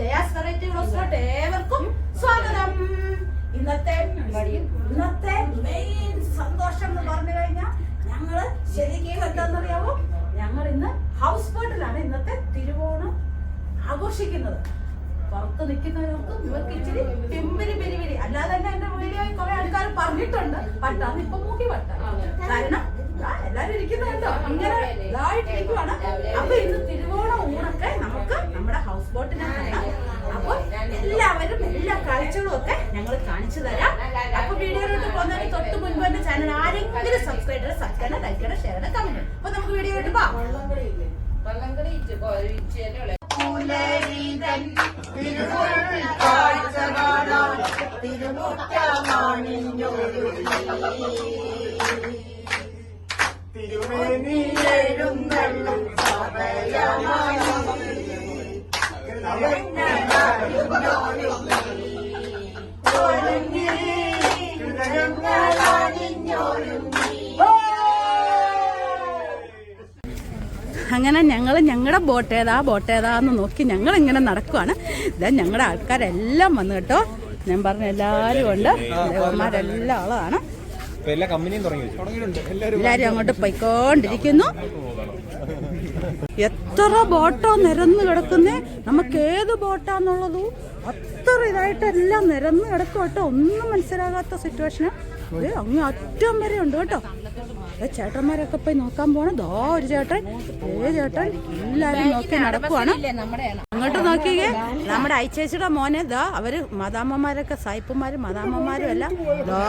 Jaya's variety റോസ്റ്റോട്ട് ഏവർക്കും സ്വാഗതം. ഇന്നത്തെ ഇന്നത്തെ മെയിൻ സന്തോഷം എന്ന് പറഞ്ഞു കഴിഞ്ഞാൽ ഞങ്ങൾ ശരിക്കും എന്താണെന്നറിയാമോ ഞങ്ങൾ ഇന്ന് ഹൗസ് ബോട്ടിലാണ് ഇന്നത്തെ തിരുവോണം ആഘോഷിക്കുന്നത്. പുറത്ത് നിൽക്കുന്നവർക്ക് ഇവർക്ക് ഇച്ചിരി പെമ്പിരി പെരുവിരി അല്ലാതെ തന്നെ എന്റെ വീഡിയോയിൽ കുറെ ആൾക്കാർ പറഞ്ഞിട്ടുണ്ട്. പട്ടാന്ന് ഇപ്പൊ മൂക്കി പട്ട. കാരണം എല്ലാരും ഇരിക്കുന്നുണ്ടോ. ഇങ്ങനെ ഇതായിട്ടിരിക്കുവാണ്. കാഴ്ചകളും ഒക്കെ ഞങ്ങൾ കാണിച്ചു തരാം. അപ്പൊ വീഡിയോയിലോട്ട് പോകുന്നതിന് തൊട്ട് മുൻപ് എന്റെ ചാനൽ ആരെങ്കിലും സബ്സ്ക്രൈബ് ചെയ്ത് സബ്സ്ക്രൈബ് ലൈക്ക് ഷെയർ കമന്റ് അപ്പൊ നമുക്ക് വീഡിയോയിലോട്ട് പോവാം. അങ്ങനെ ഞങ്ങൾ ഞങ്ങളുടെ ബോട്ട് ഏതാ ബോട്ട് ഏതാന്ന് നോക്കി ഞങ്ങൾ ഇങ്ങനെ നടക്കുവാണ്. ഇതാ ഞങ്ങളുടെ ആൾക്കാരെല്ലാം വന്നു കേട്ടോ. ഞാൻ പറഞ്ഞ എല്ലാവരും ഉണ്ട്. ദേവന്മാരെല്ലാം ആളാണ്. എല്ലാരും അങ്ങോട്ട് പോയിക്കൊണ്ടിരിക്കുന്നു. എത്ര ബോട്ടോ നിരന്ന് കിടക്കുന്നേ? നമുക്ക് ഏത് ബോട്ടാന്നുള്ളതും അത്ര ഇതായിട്ട് എല്ലാം നിരന്ന് കിടക്കും കേട്ടോ. ഒന്നും മനസ്സിലാകാത്ത സിറ്റുവേഷന് അങ്ങ് അറ്റം വരെ ഉണ്ട് കേട്ടോ. ഏ ചേട്ടന്മാരൊക്കെ പോയി നോക്കാൻ പോണം ദോ ഒരു ചേട്ടൻ ഏ ചേട്ടൻ എല്ലാരും നോക്കി നടക്കുവാണ്. അങ്ങോട്ട് നോക്കിയേ നമ്മുടെ ഐച്ചേച്ചിയുടെ മോനെ ദോ അവർ മാതാമ്മമാരൊക്കെ സായിപ്പന്മാരും മതാമ്മമാരും എല്ലാം. ദോ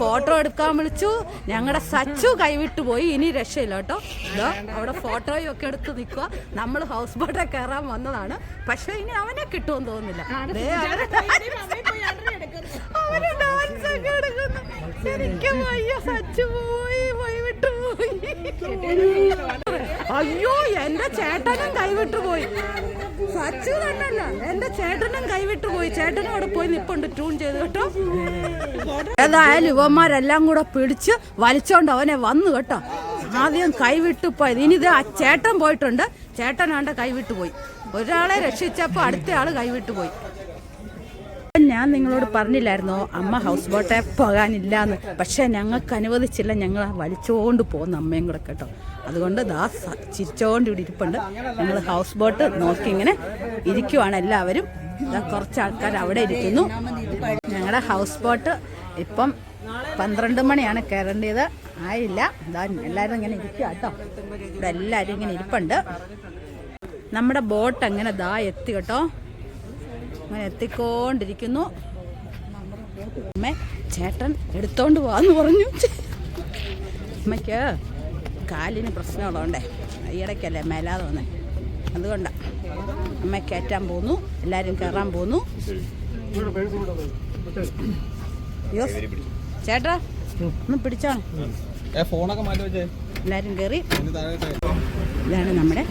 ഫോട്ടോ എടുക്കാൻ വിളിച്ചു. ഞങ്ങളുടെ സച്ചു കൈവിട്ടു പോയി. ഇനി രക്ഷയില്ല കേട്ടോ. ദോ അവിടെ ഫോട്ടോയും ഒക്കെ എടുത്ത് നിൽക്കുക നമ്മൾ ഹൗസ് ബോട്ടെ കയറാൻ വന്നതാണ്. പക്ഷെ ഇനി അവനെ കിട്ടുമെന്ന് തോന്നുന്നില്ല. ദേ ശരിക്കും അയ്യോ സച്ചു പോയി അയ്യോ എന്റെ ചേട്ടനും കൈവിട്ടു പോയി. സച്ചു തന്നല്ല എന്റെ ചേട്ടനും കൈവിട്ടു പോയി. ചേട്ടനും അവിടെ പോയി നിപ്പുണ്ട് ട്യൂൺ ചെയ്ത് കേട്ടോ. ഏതായാലും ഇവന്മാരെല്ലാം കൂടെ പിടിച്ച് വലിച്ചോണ്ട് അവനെ വന്നു കേട്ടോ. ആദ്യം കൈവിട്ടു പോയത്. ഇനി ഇത് ആ ചേട്ടൻ പോയിട്ടുണ്ട്. ചേട്ടനാണ്ട് കൈവിട്ടു പോയി. ഒരാളെ രക്ഷിച്ചപ്പോ അടുത്ത ആൾ കൈവിട്ടു പോയി. ഞാൻ നിങ്ങളോട് പറഞ്ഞില്ലായിരുന്നോ? അമ്മ ഹൗസ് ബോട്ടെ പോകാനില്ല എന്ന് പക്ഷേ ഞങ്ങൾക്ക് അനുവദിച്ചില്ല. ഞങ്ങൾ വലിച്ചുകൊണ്ട് പോകുന്ന അമ്മയും കൂടെ കേട്ടോ. അതുകൊണ്ട് ദാ ചിരിച്ചോണ്ട് ഇവിടെ ഇരിപ്പുണ്ട്. ഞങ്ങൾ ഹൗസ് ബോട്ട് നോക്കി ഇങ്ങനെ ഇരിക്കുവാണ് എല്ലാവരും. കുറച്ച് ആൾക്കാർ അവിടെ ഇരിക്കുന്നു. ഞങ്ങളുടെ ഹൗസ് ബോട്ട് ഇപ്പം പന്ത്രണ്ട് മണിയാണ് കയറേണ്ടത്. ആയില്ല. ഇതാ എല്ലാവരും ഇങ്ങനെ ഇരിക്കുക കേട്ടോ. ഇവിടെ എല്ലാവരും ഇങ്ങനെ ഇരിപ്പുണ്ട്. നമ്മുടെ ബോട്ട് അങ്ങനെ ദാ എത്തി കേട്ടോ? അങ്ങനെ എത്തിക്കൊണ്ടിരിക്കുന്നു. അമ്മ ചേട്ടൻ എടുത്തോണ്ട് പോവാന്ന് പറഞ്ഞു. അമ്മയ്ക്ക് കാലിന് പ്രശ്നമുള്ളതുകൊണ്ടേ ഈയിടയ്ക്കല്ലേ മേലാതെ വന്നേ. അതുകൊണ്ടാണ് അമ്മ കയറ്റാൻ പോന്നു എല്ലാവരും കയറാൻ പോന്നു. ചേട്ടാ ഒന്ന് പിടിച്ചോ? ഫോണൊക്കെ മാറ്റി വെച്ചേ. എല്ലാവരും കയറി ഇതാണ് നമ്മുടെ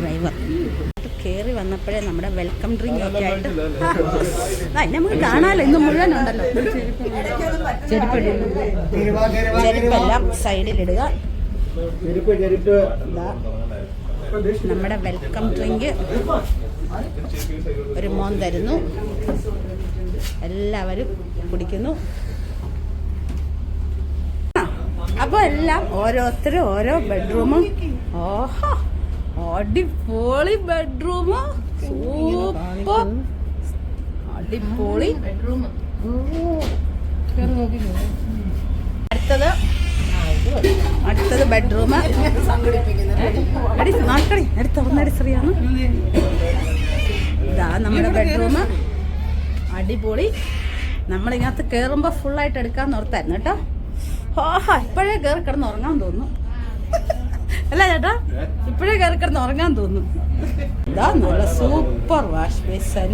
ഡ്രൈവർ. കയറി വന്നപ്പോഴേ നമ്മുടെ വെൽക്കം ഡ്രിങ്ക് ഒക്കെ ആയിട്ട് നമുക്ക് കാണാമല്ലോ ഇന്ന് മുഴുവൻ ഉണ്ടല്ലോ. ചെരുപ്പെല്ലാം സൈഡിലിടുക നമ്മുടെ വെൽക്കം ഡ്രിങ്ക് ഒരു മോൻ തരുന്നു. എല്ലാവരും കുടിക്കുന്നു. അപ്പോൾ എല്ലാം ഓരോരുത്തരും ഓരോ ബെഡ്റൂമും ഓഹോ. അടിപൊളി ബെഡ്റൂം സൂപ്പർ. അടിപൊളി. ബെഡ്റൂം അടുത്തത്. അടുത്തത് ബെഡ്റൂം നോക്കണേ അടുത്ത് ഒന്നടി ശ്രീയാണ് ഇതാ നമ്മുടെ ബെഡ്റൂം അടിപൊളി. നമ്മളിങ്ങനത്ത് കയറുമ്പോൾ ഫുള്ളായിട്ട് എടുക്കാൻ നിർത്തായിരുന്നു കേട്ടോ. ഓഹാ ഇപ്പോഴേ കയറി കിടന്ന് ഉറങ്ങാൻ തോന്നുന്നു. അല്ല ചേട്ടാ ഇപ്പോഴേ കയറി കിടന്ന് ഉറങ്ങാൻ തോന്നുന്നു. ഇതാ നല്ല സൂപ്പർ വാഷ് ബേസൻ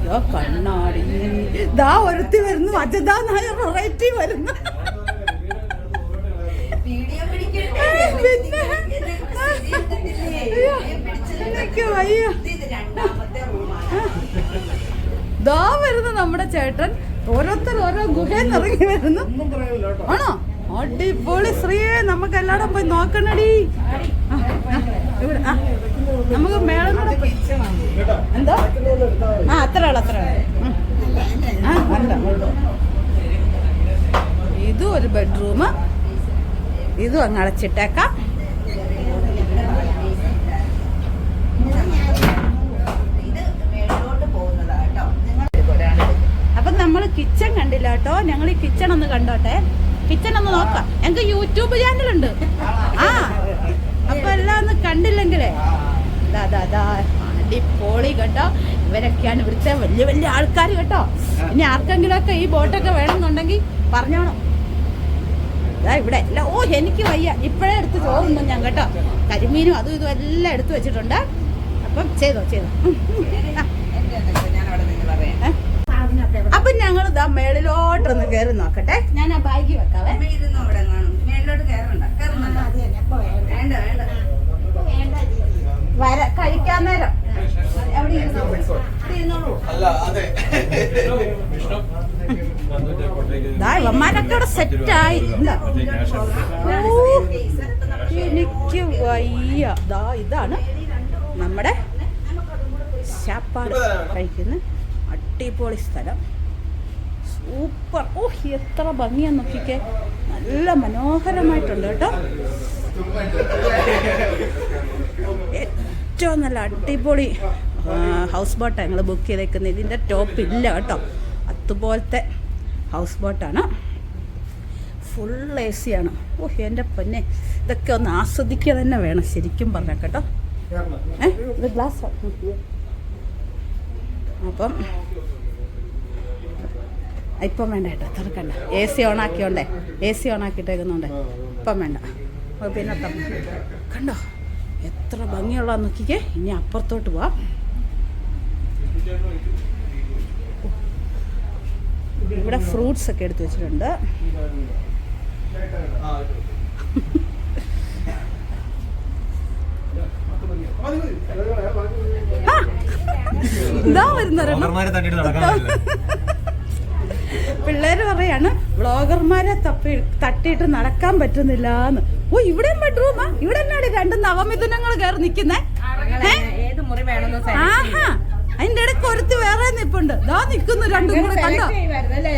ഇതാ കണ്ണാടി. ഇതാ ഒരുത്തി വരുന്നു. അജതാ വെറൈറ്റി വരുന്നു. ദാ വരുന്നു നമ്മുടെ ചേട്ടൻ. ഓരോരുത്തർ ഓരോ ഗുഹയിൽ ഇറങ്ങി വരുന്നു. ആണോ? അടിപൊളി ശ്രീയെ നമുക്ക് എല്ലായിടും പോയി നോക്കണടി. നമുക്ക് ആ, ആ. മേളം കൂടെ എന്താ? അത്ര ഇത് ആ, അല്ല. ഇതും ഒരു ബെഡ്റൂം ഇതും അങ്ങ് അടച്ചിട്ടേക്കാം. അപ്പൊ നമ്മൾ കിച്ചൺ കണ്ടില്ല കേട്ടോ. ഞങ്ങൾ ഈ കിച്ചൺ ഒന്ന് കണ്ടോട്ടെ. കിച്ചൺ ഒന്ന് നോക്കാം. ഞങ്ങൾക്ക് യൂട്യൂബ് ചാനൽ ഉണ്ട്. ആ അപ്പൊ എല്ലാം ഒന്ന് കണ്ടില്ലെങ്കിലേ. അടിപൊളി കേട്ടോ. ഇവരൊക്കെയാണ് ഇവിടുത്തെ വലിയ വലിയ ആൾക്കാർ കേട്ടോ. ഇനി ആർക്കെങ്കിലും ഒക്കെ ഈ ബോട്ടൊക്കെ വേണമെന്നുണ്ടെങ്കിൽ പറഞ്ഞോണം. ഇവിടെ. എല്ലാം ഓ എനിക്ക് വയ്യ. ഇപ്പോഴേ എടുത്ത് ചോറുണ്ടോ ഞാൻ കേട്ടോ. കരിമീനും അതും ഇതും എല്ലാം എടുത്തു വെച്ചിട്ടുണ്ട്. അപ്പം ചെയ്തോ ചെയ്തോ ആ, ഏ? ഇതാ മേളിലോട്ടൊന്ന് കയറി നോക്കട്ടെ. ഞാൻ ആ ബാഗ് വെക്കാവേ. വര കഴിക്കാൻ നേരം. എവിടെ ഇരുന്നോ? ഇവിടെ ഇരുന്നോളൂ. ദാ ഇവന്മാരൊക്കെ സെറ്റായി എനിക്ക് വയ്യ. ദാ ഇതാണ് നമ്മുടെ ശാപ്പാട് കഴിക്കുന്ന അടിപൊളി സ്ഥലം. സൂപ്പർ. ഓ എത്ര ഭംഗിയാ നോക്കിക്കേ. നല്ല മനോഹരമായിട്ടുണ്ട് കേട്ടോ. ഏറ്റവും നല്ല അടിപൊളി ഹൗസ് ബോട്ടാണ് ഞങ്ങൾ ബുക്ക് ചെയ്തേക്കുന്നത്. ഇതിന്റെ ടോപ്പ് ഇല്ല കേട്ടോ. അതുപോലത്തെ ഹൗസ് ബോട്ടാണ് ഫുൾ എ സി ആണ്. ഓഹ് എന്റെ പൊന്നെ. ഇതൊക്കെ ഒന്ന് ആസ്വദിക്കുക തന്നെ വേണം ശരിക്കും പറഞ്ഞാൽ കേട്ടോ. ഏ? ഗ്ലാസ് അപ്പം ഇപ്പം വേണ്ട കേട്ടോ തുറക്കണ്ട. എ സി ഓൺ ആക്കിയോണ്ടേ എ സി ഓൺ ആക്കിയിട്ടേക്കുന്നുണ്ട്. ഇപ്പം വേണ്ട. പിന്നെ കണ്ടോ? എത്ര ഭംഗിയുള്ള നോക്കിക്കേ. ഇനി അപ്പുറത്തോട്ട് പോവാം. ഇവിടെ ഫ്രൂട്ട്സ് ഒക്കെ എടുത്തു വെച്ചിട്ടുണ്ട്. ഇതാ വരുന്നൊരെണ്ണം പിള്ളേര് പറയാണ് വ്ളോഗർമാരെ തപ്പി തട്ടിയിട്ട് നടക്കാൻ പറ്റുന്നില്ല എന്ന് ഓ ഇവിടെ ബെഡ്റൂമാ ഇവിടെ എന്നാണ് രണ്ട് നവമിഥുനങ്ങൾ കയറി വേണമെന്ന് ആഹാ അതിന്റെ ഇടയ്ക്ക് ഒരുത്തി വേറെ നിപ്പുണ്ട്. ദാ നിക്കുന്നു രണ്ടും കൂടെ കണ്ടോ?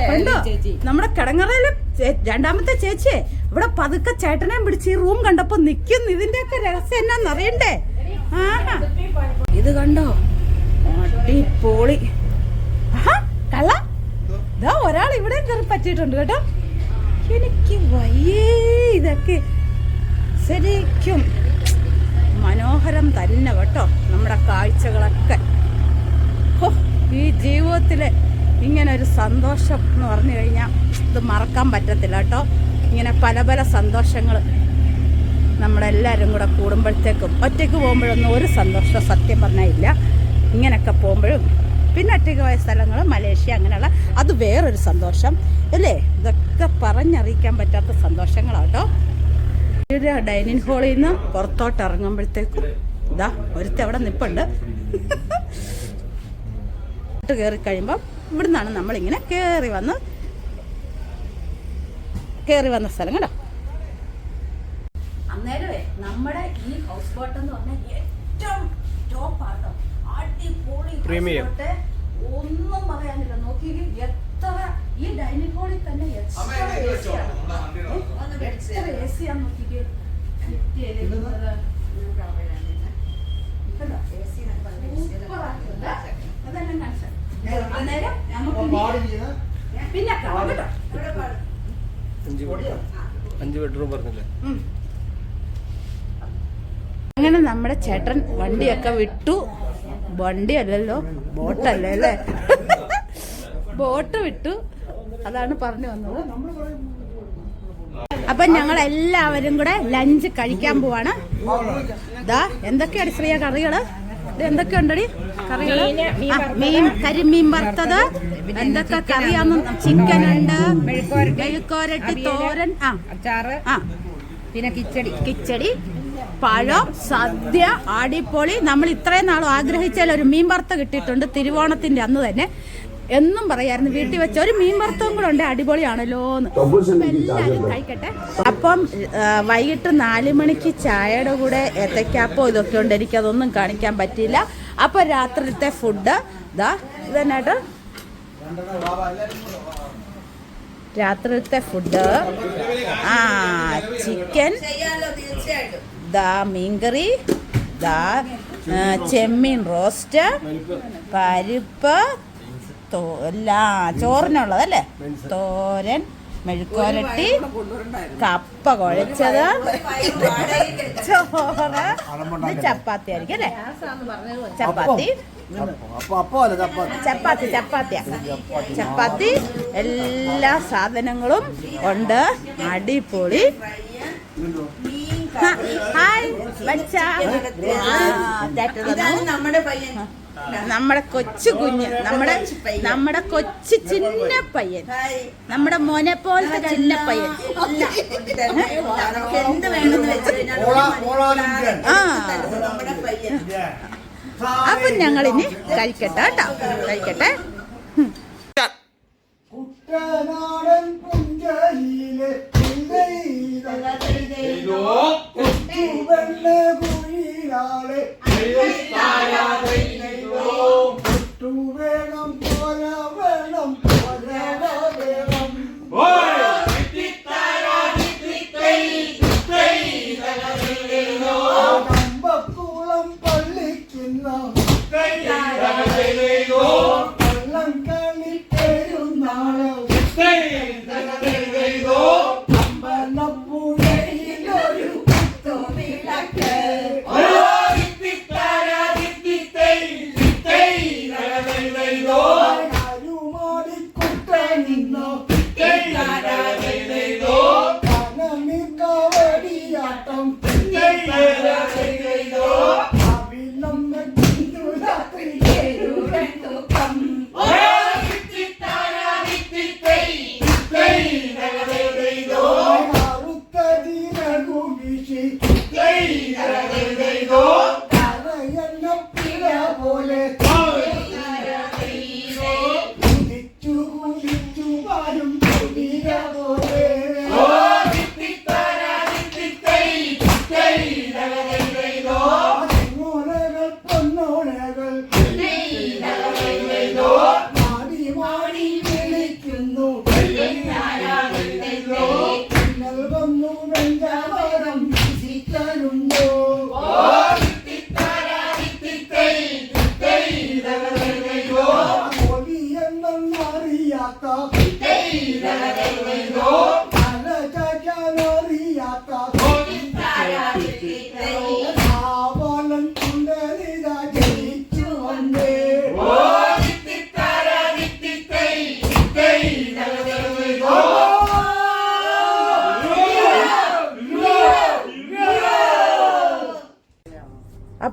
കണ്ടോ? നമ്മുടെ കിടങ്ങറയിൽ രണ്ടാമത്തെ ചേച്ചിയെ ഇവിടെ പതുക്കെ ചേട്ടനെയും പിടിച്ച് ഈ റൂം കണ്ടപ്പോ നിക്കുന്നു. ഇതിന്റെ ഒക്കെ രഹസ്യം എന്നാന്ന് അറിയണ്ടേ ആഹാ. ഇത് കണ്ടോ? അടിപൊളി ആഹാ കള്ള ദാ ഒരാൾ ഇവിടെ കയറി പറ്റിയിട്ടുണ്ട് കേട്ടോ. എനിക്ക് വയ്യേ ഇതൊക്കെ ശരിക്കും മനോഹരം തന്നെ കേട്ടോ നമ്മുടെ കാഴ്ചകളൊക്കെ. ഈ ജീവിതത്തിലെ ഇങ്ങനെ ഒരു സന്തോഷം എന്ന് പറഞ്ഞു കഴിഞ്ഞാൽ ഇത് മറക്കാൻ പറ്റത്തില്ല കേട്ടോ. ഇങ്ങനെ പല പല സന്തോഷങ്ങൾ നമ്മളെല്ലാവരും കൂടെ കൂടുമ്പോഴത്തേക്കും ഒറ്റയ്ക്ക് പോകുമ്പോഴൊന്നും ഒരു സന്തോഷം സത്യം പറഞ്ഞാൽ ഇല്ല. ഇങ്ങനെയൊക്കെ പോകുമ്പോഴും പിന്നെ ഒറ്റയ്ക്ക് പോയ സ്ഥലങ്ങൾ മലേഷ്യ അങ്ങനെയുള്ള അത് വേറൊരു സന്തോഷം. അല്ലേ? ഇതൊക്കെ പറഞ്ഞറിയിക്കാൻ പറ്റാത്ത സന്തോഷങ്ങളാണ് ഇവിടെ ഡൈനിങ് ഹാളിൽ നിന്ന് പുറത്തോട്ട് ഇറങ്ങുമ്പോഴത്തേക്കും ഇതാ ഒരുത്തി അവിടെ നിപ്പുണ്ട്. കയറി കഴിയുമ്പോൾ ഇവിടുന്നാണ് നമ്മളിങ്ങനെ കയറി വന്ന് കയറി വന്ന സ്ഥലം കേട്ടോ അന്നേരമേ നമ്മുടെ ഈ ഹൗസ് ബോട്ട് എന്ന് പറഞ്ഞാൽ ഏറ്റവും ടോപ്പ് ആട്ടോ അടിപൊളി പ്രീമിയം. ഒന്നും പറയാനില്ല. നോക്കിയെങ്കിൽ എത്ര ഈ ഡൈനിങ് ഹാളിൽ തന്നെ എത്ര ആണ്. എ സി നോക്കിക്കേ പിന്നെ അഞ്ച് ബെഡ്റൂം പറഞ്ഞില്ലേ? ഉം. അങ്ങനെ നമ്മുടെ ചേട്ടൻ വണ്ടിയൊക്കെ വിട്ടു. വണ്ടി അല്ലല്ലോ ബോട്ടല്ലേ അല്ലേ ബോട്ട് വിട്ടു. അതാണ് പറഞ്ഞു വന്നത്. അപ്പൊ ഞങ്ങൾ എല്ലാവരും കൂടെ ലഞ്ച് കഴിക്കാൻ പോവാണ്. ഇതാ എന്തൊക്കെയാണ് ശ്രീയ കറികൾ? ഇത് എന്തൊക്കെ ഉണ്ടടി കറികൾ മീൻ കരിമീൻ വറുത്തത്. എന്തൊക്കെ കറിയാന്ന് ചിക്കൻ ഉണ്ട് മെഴുക്കോരട്ടി തോരൻ ആ. ആ. പിന്നെ കിച്ചടി. കിച്ചടി. പഴം സദ്യ അടിപൊളി. നമ്മൾ ഇത്രയും നാളും ആഗ്രഹിച്ചാൽ ഒരു മീൻ വറുത്ത കിട്ടിയിട്ടുണ്ട് തിരുവോണത്തിന്റെ അന്ന് തന്നെ. എന്നും പറയായിരുന്നു വീട്ടിൽ വെച്ച ഒരു മീൻ വറുത്തവും കൂടെ ഉണ്ട് അടിപൊളിയാണല്ലോ എന്ന് അപ്പം എല്ലാവരും കഴിക്കട്ടെ. അപ്പം വൈകിട്ട് നാല് മണിക്ക് ചായയുടെ കൂടെ ഏത്തക്കാപ്പോ ഇതൊക്കെ ഉണ്ട്. എനിക്കതൊന്നും കാണിക്കാൻ പറ്റിയില്ല. അപ്പോൾ രാത്രിത്തെ ഫുഡ് ഇതാ ഇതന്നായിട്ട് രാത്രിത്തെ ഫുഡ് ആ ചിക്കൻ. ദാ മീൻകറി ദാ ചെമ്മീൻ റോസ്റ്റ് പരിപ്പ് എല്ലാ ചോറിനുള്ളതല്ലേ തോരൻ മെഴുക്കോരട്ടി കപ്പ കുഴച്ചത് ചോറ് ചപ്പാത്തി ആയിരിക്കും അല്ലേ? ചപ്പാത്തി ചപ്പാത്തി. ചപ്പാത്തി ചപ്പാത്തിയാ. ചപ്പാത്തി എല്ലാ സാധനങ്ങളും ഉണ്ട്. അടിപൊളി. ഹായ്. ആ, നമ്മുടെ പയ്യൻ. നമ്മുടെ കൊച്ചു കുഞ്ഞ് നമ്മുടെ നമ്മുടെ കൊച്ചു ചിന്ന പയ്യൻ. നമ്മുടെ മോനെ പോലത്തെ ചിന്ന പയ്യൻ. എന്ത് വേണമെന്ന് ആ. നമ്മുടെ പയ്യൻ. അപ്പൊ ഞങ്ങൾ ഇനി കഴിക്കട്ടെ കേട്ടോ. കഴിക്കട്ടെ. കുട്ടനാടൻ പുഞ്ചയിലെ കുഴിയാളെ വേണം പോര വേണം പോര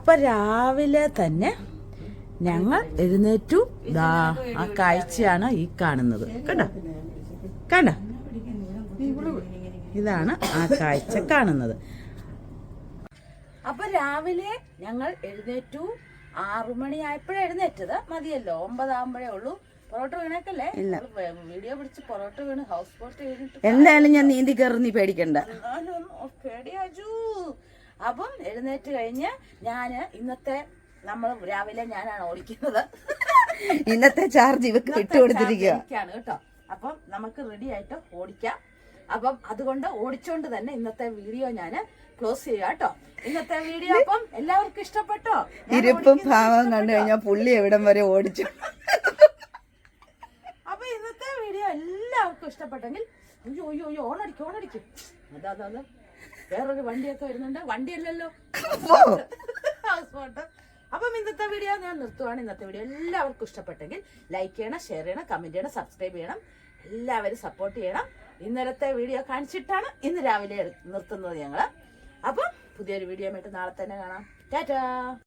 അപ്പൊ രാവിലെ തന്നെ ഞങ്ങൾ എഴുന്നേറ്റു. ദാ ആ കാഴ്ചയാണ് ഈ കാണുന്നത്. കണ്ട? കണ്ട? ഇതാണ് ആ കാഴ്ച കാണുന്നത്. അപ്പൊ രാവിലെ ഞങ്ങൾ എഴുന്നേറ്റു. ആറു മണിയായപ്പോഴേ എഴുന്നേറ്റത്. മതിയല്ലോ ഒമ്പതാകുമ്പോഴേ ഉള്ളൂ. പൊറോട്ട വീണേക്കല്ലേ? വീഡിയോ പിടിച്ച് പൊറോട്ട വീണ് ഹൗസ് ബോട്ട് വീണിട്ട് എന്തായാലും ഞാൻ നീന്തി കയറി നീ പേടിക്കണ്ട. പേടിയാജു അപ്പം എഴുന്നേറ്റ് കഴിഞ്ഞ് ഞാൻ ഇന്നത്തെ നമ്മൾ രാവിലെ ഞാനാണ് ഓടിക്കുന്നത്. ഇന്നത്തെ ചാർജ് ഇവക്ക് കൊടുത്തിരിക്കുകയാണ് കേട്ടോ. അപ്പം നമുക്ക് റെഡി ആയിട്ട് ഓടിക്കാം. അപ്പം അതുകൊണ്ട് ഓടിച്ചോണ്ട് തന്നെ ഇന്നത്തെ വീഡിയോ ഞാൻ ക്ലോസ് ചെയ്യാം കേട്ടോ. ഇന്നത്തെ വീഡിയോ അപ്പം എല്ലാവർക്കും ഇഷ്ടപ്പെട്ടോ? ഇരുപ്പും ഭാവം കണ്ടു? കഴിഞ്ഞാൽ പുള്ളി എവിടം വരെ ഓടിച്ചു. അപ്പൊ ഇന്നത്തെ വീഡിയോ എല്ലാവർക്കും ഇഷ്ടപ്പെട്ടെങ്കിൽ അയ്യോ അയ്യോ അയ്യോ ഓണടിക്കും ഓണടിക്കും. അതാ അതാ. വേറൊരു വണ്ടിയൊക്കെ വരുന്നുണ്ട്. വണ്ടിയല്ലല്ലോ. ഹൗസ് ബോട്ട് അപ്പം ഇന്നത്തെ വീഡിയോ ഞാൻ നിർത്തുവാണ്. ഇന്നത്തെ വീഡിയോ എല്ലാവർക്കും ഇഷ്ടപ്പെട്ടെങ്കിൽ ലൈക്ക് ചെയ്യണം ഷെയർ ചെയ്യണം കമന്റ് ചെയ്യണം സബ്സ്ക്രൈബ് ചെയ്യണം. എല്ലാവരും സപ്പോർട്ട് ചെയ്യണം. ഇന്നലത്തെ വീഡിയോ കാണിച്ചിട്ടാണ് ഇന്ന് രാവിലെ നിർത്തുന്നത് ഞങ്ങൾ അപ്പം പുതിയൊരു വീഡിയോ ആയിട്ട് നാളെ തന്നെ കാണാം. ടാറ്റാ.